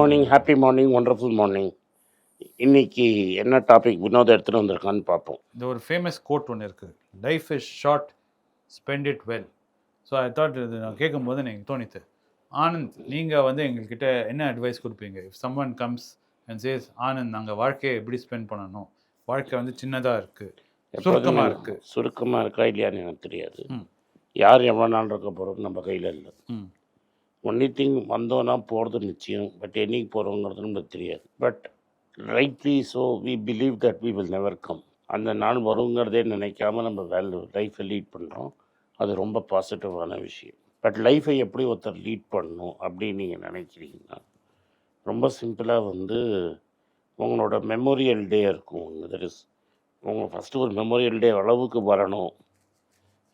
Morning happy morning wonderful morning இன்னைக்கு என்ன topic Vinod எடுத்துகிட்டு வந்திருக்கான்னு பார்ப்போம். இந்த ஒரு ஃபேமஸ் கோட் ஒன்று இருக்குது life is short spend it well so I thought இது நான் கேட்கும்போது எனக்கு தோணித்து ஆனந்த் நீங்கள் வந்து எங்கள்கிட்ட என்ன அட்வைஸ் கொடுப்பீங்க? If someone comes and says Anand நாங்கள் வாழ்க்கையை எப்படி ஸ்பெண்ட் பண்ணணும்? வாழ்க்கை வந்து சின்னதாக இருக்குது சுருக்கமாக இருக்குது சுருக்கமாக இருக்கா இல்லையான்னு எனக்கு தெரியாது. யார் எவ்வளோ நாள் இருக்க போகிறோம் நம்ம கையில் இல்லை. ம். ஒன்லி திங் வந்தோன்னா போகிறது நிச்சயம். பட் என்னைக்கு போகிறோங்கிறது நமக்கு தெரியாது. But rightly so we believe that we will never come அந்த நாள் வருங்கிறதே நினைக்காம நம்ம வேலை லைஃப்பை லீட் பண்ணுறோம் அது ரொம்ப பாசிட்டிவான விஷயம். பட் லைஃப்பை எப்படி ஒருத்தர் லீட் பண்ணணும் அப்படின்னு நீங்கள் நினைக்கிறீங்கன்னா ரொம்ப சிம்பிளாக வந்து உங்களோட மெமோரியல் டே இருக்கும். தட் இஸ் உங்கள் ஃபஸ்ட்டு ஒரு மெமோரியல் டே அளவுக்கு வரணும்.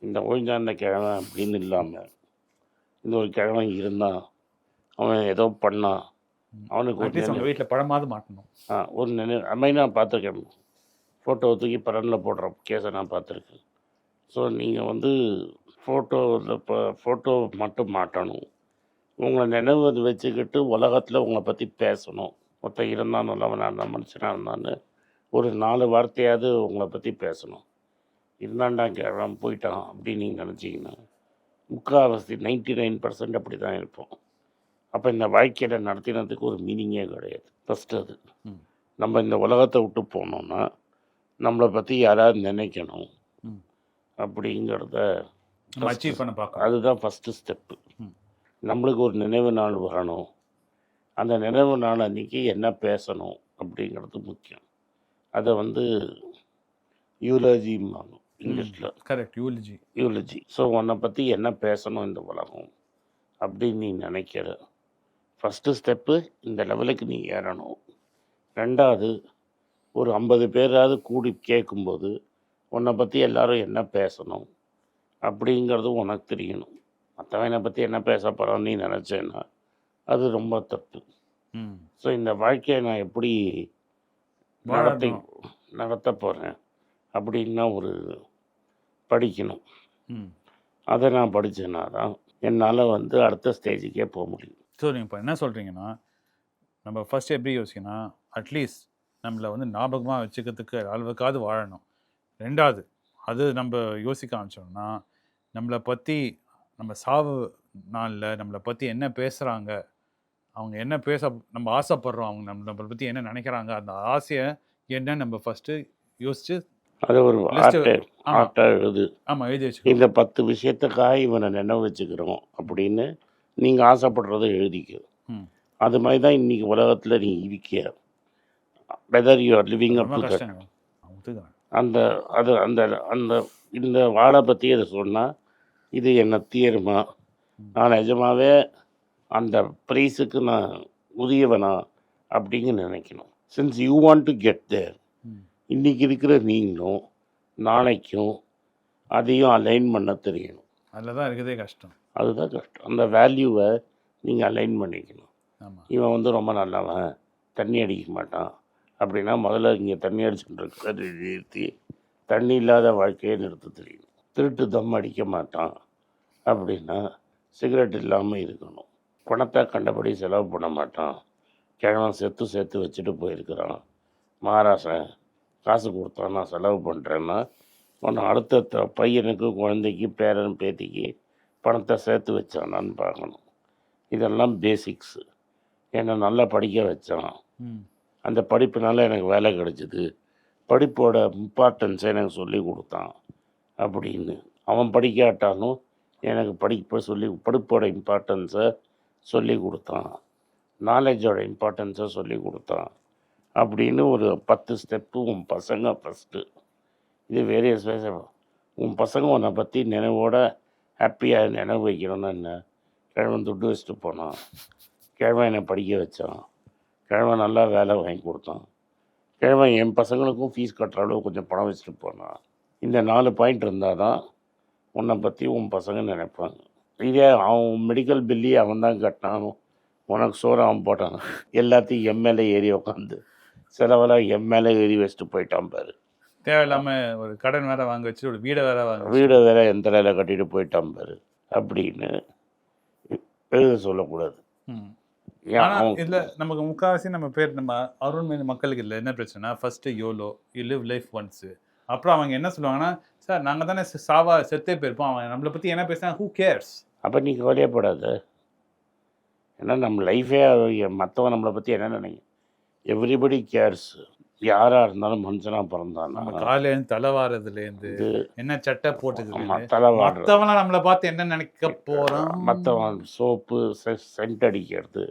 இந்த ஓய்ஞ்சாந்த கிழமை அப்படின்னு இல்லாமல் இந்த ஒரு கிழமை இருந்தான் அவன் ஏதோ பண்ணான் அவனுக்கு ஒரு வீட்டில் படமாவது மாட்டணும். ஆ ஒரு நினை அம்மை நான் பார்த்துருக்கேன். ஃபோட்டோ தூக்கி படனில் போடுற கேஸை நான் பார்த்துருக்கேன். ஸோ நீங்கள் வந்து ஃபோட்டோவில் இப்போ ஃபோட்டோ மட்டும் மாட்டணும். உங்களை நினைவு அது வச்சுக்கிட்டு உலகத்தில் உங்களை பற்றி பேசணும். ஒருத்தன் இருந்தான் நல்லவனாக இருந்தான் மனுஷனாக இருந்தான்னு ஒரு நாலு வார்த்தையாவது உங்களை பற்றி பேசணும். இருந்தாண்டா கிழவன் போயிட்டான் அப்படின்னு நீங்கள் நினச்சிங்கன்னா முக்கால்வாசி நைன்டி நைன் பர்சன்ட் அப்படி தான் இருப்போம். அப்போ இந்த வாழ்க்கையில் நடத்தினதுக்கு ஒரு மீனிங்கே கிடையாது. ஃபஸ்ட்டு அது. நம்ம இந்த உலகத்தை விட்டு போனோம்னா நம்மளை பற்றி யாராவது நினைக்கணும். அப்படிங்கிறத அச்சீவ் பண்ண பார்க்கணும். அதுதான் ஃபஸ்ட்டு ஸ்டெப்பு. நம்மளுக்கு ஒரு நினைவு நாள் வரணும். அந்த நினைவு நாள் அன்றைக்கி என்ன பேசணும் அப்படிங்கிறது முக்கியம். அதை வந்து யூலஜிம்பாங்க. இங்கிலீஷில் கரெக்ட் யூலிஜி யூலஜி ஸோ உன்னை பற்றி என்ன பேசணும் இந்த உலகம் அப்படின்னு நீ நினைக்கிற? ஃபஸ்ட்டு ஸ்டெப்பு இந்த லெவலுக்கு நீ ஏறணும். ரெண்டாவது ஒரு ஐம்பது பேராவது கூடி கேட்கும்போது உன்னை பற்றி எல்லாரும் என்ன பேசணும் அப்படிங்கிறது உனக்கு தெரியணும். மற்றவனை பற்றி என்ன பேச போகிறான்னு நீ நினச்சேன்னா அது ரொம்ப தப்பு. ஸோ இந்த வாழ்க்கையை நான் எப்படி நடத்தி. நடத்த போகிறேன் அப்படின்னா ஒரு படிக்கணும். அதை நான் படித்தேன்னா தான் என்னால் வந்து அடுத்த ஸ்டேஜுக்கே போக முடியும். ஸோ நீங்கள் இப்போ என்ன சொல்கிறீங்கன்னா நம்ம ஃபர்ஸ்ட் எப்படி யோசிக்கணும் அட்லீஸ்ட் நம்மளை வந்து ஞாபகமாக வச்சுக்கிறதுக்கு அளவுக்காவது வாழணும். ரெண்டாவது அது நம்ம யோசிக்க ஆரம்பிச்சோம்னா நம்மளை பற்றி நம்ம சாவு நாளில் நம்மளை பற்றி என்ன பேசுகிறாங்க அவங்க என்ன பேச நம்ம ஆசைப்படுறோம் அவங்க நம்ம நம்மளை பற்றி என்ன நினைக்கிறாங்க அந்த ஆசையை என்ன நம்ம ஃபஸ்ட்டு யோசிச்சு அது ஒரு ஆமா. ஆர்ட்டாக எழுது. ஆமாம் எழுதி வச்சுக்கணும். இந்த பத்து விஷயத்துக்காக இவனை நினைவு வச்சுக்கிறோம் அப்படின்னு நீங்கள் ஆசைப்படுறதை எழுதிக்க. அது மாதிரி தான் இன்றைக்கி உலகத்தில் நீ இருக்கிய? Whether you are living up அந்த அது அந்த அந்த இந்த வாழை பற்றி அதை சொன்னால் இது என்ன தீருமா? நான் நிஜமாவே அந்த ப்ரைஸுக்கு நான் உரியவனா? அப்படிங்க நினைக்கணும். Since you want to get there. இன்றைக்கி இருக்கிற நீங்களும் நாளைக்கும் அதையும் அலைன் பண்ண தெரியணும். அதில் தான் இருக்குதே கஷ்டம். அதுதான் கஷ்டம். அந்த வேல்யூவை நீங்கள் அலைன் பண்ணிக்கணும். இவன் வந்து ரொம்ப நல்லவன் தண்ணி அடிக்க மாட்டான். அப்படின்னா முதல்ல இங்கே தண்ணி அடிச்சுட்டு இருக்கிறத நிறுத்தி தண்ணி இல்லாத வாழ்க்கையை நிறுத்த தெரியணும். திருட்டு தம் அடிக்க மாட்டான். அப்படின்னா சிகரெட் இல்லாமல் இருக்கணும். பணத்தை கண்டபடி செலவு பண்ண மாட்டான். கிழவன் செத்து சேர்த்து வச்சுட்டு போயிருக்கிறான். மகாராசன் காசு கொடுத்தான் நான் செலவு பண்ணுறேன்னா உன்னை அடுத்த பையனுக்கு குழந்தைக்கு பேரன் பேத்திக்கு பணத்தை சேர்த்து வச்சானான்னு பார்க்கணும். இதெல்லாம் பேசிக்ஸு என்னை நல்லா படிக்க வச்சான். அந்த படிப்புனால எனக்கு வேலை கிடைச்சிது. படிப்போட இம்பார்ட்டன்ஸை எனக்கு சொல்லி கொடுத்தான். அப்படின்னு. அவன் படிக்காட்டாலும் எனக்கு படிப்பை சொல்லி படிப்போட இம்பார்ட்டன்ஸை சொல்லி கொடுத்தான். நாலேஜோட இம்பார்ட்டன்ஸை சொல்லி கொடுத்தான். அப்படின்னு ஒரு பத்து ஸ்டெப்பு உன் பசங்க ஃபஸ்ட்டு இது வேரியஸ் வேஸ் உன் பசங்க உன்னை பற்றி நினைவோட ஹாப்பியாக நினைவு வைக்கணும்னா என்ன? கிழவன் துட்டு வச்சுட்டு போனான். கிழவன் என்னை படிக்க வச்சான். கிழவன் நல்லா வேலை வாங்கி கொடுத்தான். கிழவன் என் பசங்களுக்கும் ஃபீஸ் கட்டுற அளவு கொஞ்சம் பணம் வச்சுட்டு போனான். இந்த நாலு பாயிண்ட் இருந்தால் தான் உன்னை பற்றி உன் பசங்க நினைப்பாங்க. இதே அவன் மெடிக்கல் பில்லி அவன் தான் கட்டினான்? உனக்கு சோறு அவன் போட்டான். எல்லாத்தையும் எம்எல்ஏ ஏறி உட்காந்து செலவெல்லாம் எம்எல்ஏ ஏறி வச்சுட்டு போயிட்டான் பாரு. தேவையில்லாம ஒரு கடன் வேற வாங்க வச்சு ஒரு வீடை வேற வாங்க. வீடை வேற எந்த தலையில் கட்டிட்டு போயிட்டான் பாரு. அப்படின்னு எழுத சொல்லக்கூடாது. இதுல நமக்கு முக்காவாசி நம்ம பேர் நம்ம அருண் மீது மக்களுக்கு இல்லை என்ன பிரச்சனை first YOLO you live life once அப்புறம் அவங்க என்ன சொல்லுவாங்கன்னா சார் நாங்க தானே சாவா செத்தே போயிருப்போம். அவன் நம்மளை பத்தி என்ன பேசுறாங்க ஹூ கேர்ஸ் அப்போ நீ கவலையப்படாத ஏன்னா நம்ம லைஃபே மற்றவன் நம்மளை பற்றி என்ன நினைக்கும் எவ்ரிபடி கேர்ஸ் யாராக இருந்தாலும் மனுஷனாக பிறந்தானா நம்ம காலையில இருந்து தலை வாரதுல இருந்து இது என்ன சட்டை போட்டதுல இருந்து தலை வாடுறது மத்தவன நம்மளை பார்த்து என்ன நினைக்க போறான் மற்றவன் சோப்பு சென்ட் அடிக்கிறது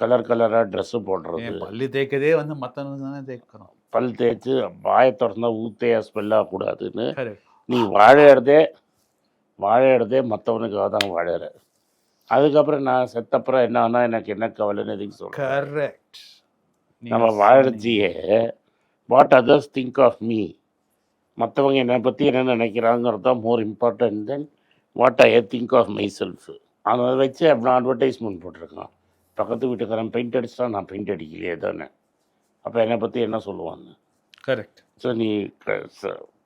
கலர் கலராக ட்ரெஸ்ஸு போடுறது. பல்லு தேய்க்கதே வந்து மத்தவனுக்கு தானே தேய்க்கிறோம். பல் தேய்ச்சி வாயை திறந்தா ஊத்தையா ஸ்மெல்லாக கூடாதுன்னு நீ வாழையிறதே வாழையிறதே மற்றவனுக்காக தான் வாழையிற. அதுக்கப்புறம் நான் செத்தப்புறம் என்ன ஆனா எனக்கு என்ன கவலைன்னு எதுக்கு சொல்கிறேன் கரெக்ட் நம்ம வாழச்சியே what others think of me மற்றவங்க என்னை பற்றி என்ன நினைக்கிறாங்கிறது தான் more important then what I think of myself அதை வச்சு அப்படி அட்வர்டைஸ்மெண்ட் போட்டிருக்கான். பக்கத்து வீட்டுக்காரன் பெயிண்ட் அடிச்சிட்டா நான் பெயிண்ட் அடிக்கலையே தானே. அப்போ என்னை பற்றி என்ன சொல்லுவாங்க? கரெக்ட் ஸோ நீ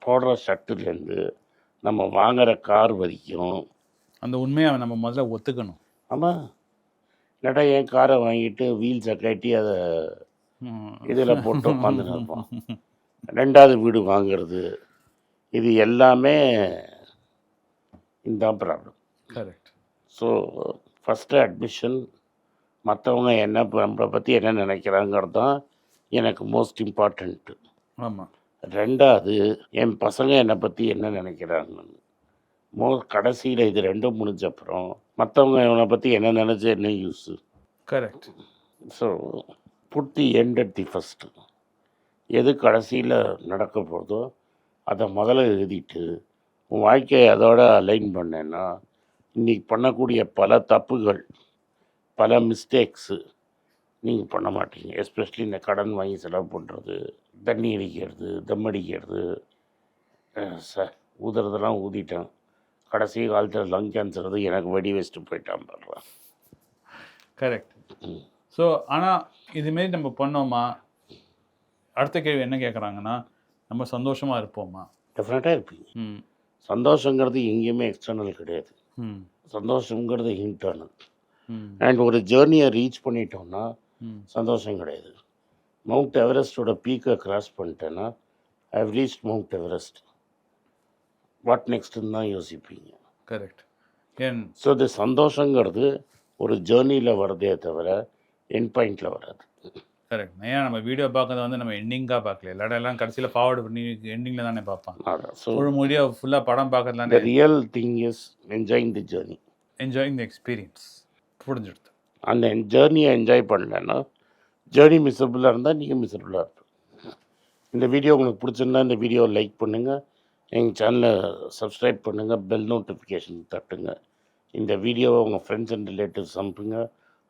போடுற ஷர்ட்டுலேருந்து நம்ம வாங்குற கார் வரைக்கும் அந்த உண்மையை நம்ம முதல்ல ஒத்துக்கணும். ஆமாம் இல்லாட்டா என் காரை வாங்கிட்டு வீல்ஸை கட்டி அதை. இதில் போட்டு உட்காந்துன்னு இருப்போம் ரெண்டாவது வீடு வாங்குறது இது எல்லாமே இந்த problem correct so first admission மற்றவங்க என்ன நம்மளை பற்றி என்ன நினைக்கிறாங்கிறது தான் எனக்கு மோஸ்ட் இம்பார்ட்டண்ட்டு ஆமா. ரெண்டாவது என் பசங்க என்னை பற்றி என்ன நினைக்கிறாங்கன்னு. மோ கடைசியில் இது ரெண்டும் முடிஞ்ச அப்புறம் மற்றவங்க இவனை பற்றி என்ன நினச்சி என்ன use correct so put the end at the first எது கடைசியில் நடக்க போகிறதோ அதை முதல்ல எழுதிட்டு உன் வாழ்க்கையை அதோட அலைன் பண்ணேன்னா இன்னைக்கு பண்ணக்கூடிய பல தப்புகள் பல மிஸ்டேக்ஸு நீங்கள் பண்ண மாட்டீங்க. எஸ்பெஷலி இந்த கடன் வாங்கி செலவு பண்ணுறது தண்ணி அடிக்கிறது தம் அடிக்கிறது. அஹ் ச ஊதுறதெல்லாம் ஊதிட்டேன். கடைசி காலத்தில் லங் கேன்சர் எனக்கு வெடி வச்சுட்டு போயிட்டான் கரெக்ட் ம். ஸோ ஆனால் இதுமாரி நம்ம பண்ணோமா? அடுத்த கேள்வி என்ன கேட்குறாங்கன்னா நம்ம சந்தோஷமா இருப்போமா? டெஃபினட்டாக இருப்பீங்க. ம். சந்தோஷங்கிறது எங்கேயுமே எக்ஸ்டர்னல் கிடையாது. ம். சந்தோஷங்கிறது இன்டர்னல் அண்ட் ஒரு ஜேர்னியை ரீச் பண்ணிட்டோம்னா சந்தோஷம் கிடையாது. மவுண்ட் எவரெஸ்டோட பீக்கை கிராஸ் பண்ணிட்டேன்னா I have reach Mount Everest what நெக்ஸ்ட்டுன்னு தான் யோசிப்பீங்க. கரெக்ட் ஸோ இது சந்தோஷங்கிறது ஒரு ஜேர்னியில் வருதே தவிர என் பாயிண்டில் வராது. கரெக்ட் ஏன் நம்ம வீடியோ பார்க்கறது வந்து நம்ம எண்டிங்காக பார்க்கல. இல்லாட்ட எல்லாம் கடைசியில் ஃபார்வர்டு பண்ணி எண்டிங்கில் தானே பார்ப்பான். ஒரு மொழியா ஃபுல்லாக படம் த பார்க்கறதுலானே real thing is enjoying the journey enjoying the experience புரிஞ்சுடுது அந்த ஜேர்னியை என்ஜாய் பண்ணலன்னா ஜேர்னி மிசபிளாக இருந்தால் நீங்கள் மிசபிளாக இருப்பீங்க. இந்த வீடியோ உங்களுக்கு பிடிச்சிருந்தா இந்த வீடியோவை லைக் பண்ணுங்கள் எங்கள் சேனலை சப்ஸ்கிரைப் பண்ணுங்கள் பெல் நோட்டிஃபிகேஷன் தட்டுங்க. இந்த வீடியோவை உங்கள் ஃப்ரெண்ட்ஸ் அண்ட் ரிலேட்டிவ்ஸ் அனுப்புங்க.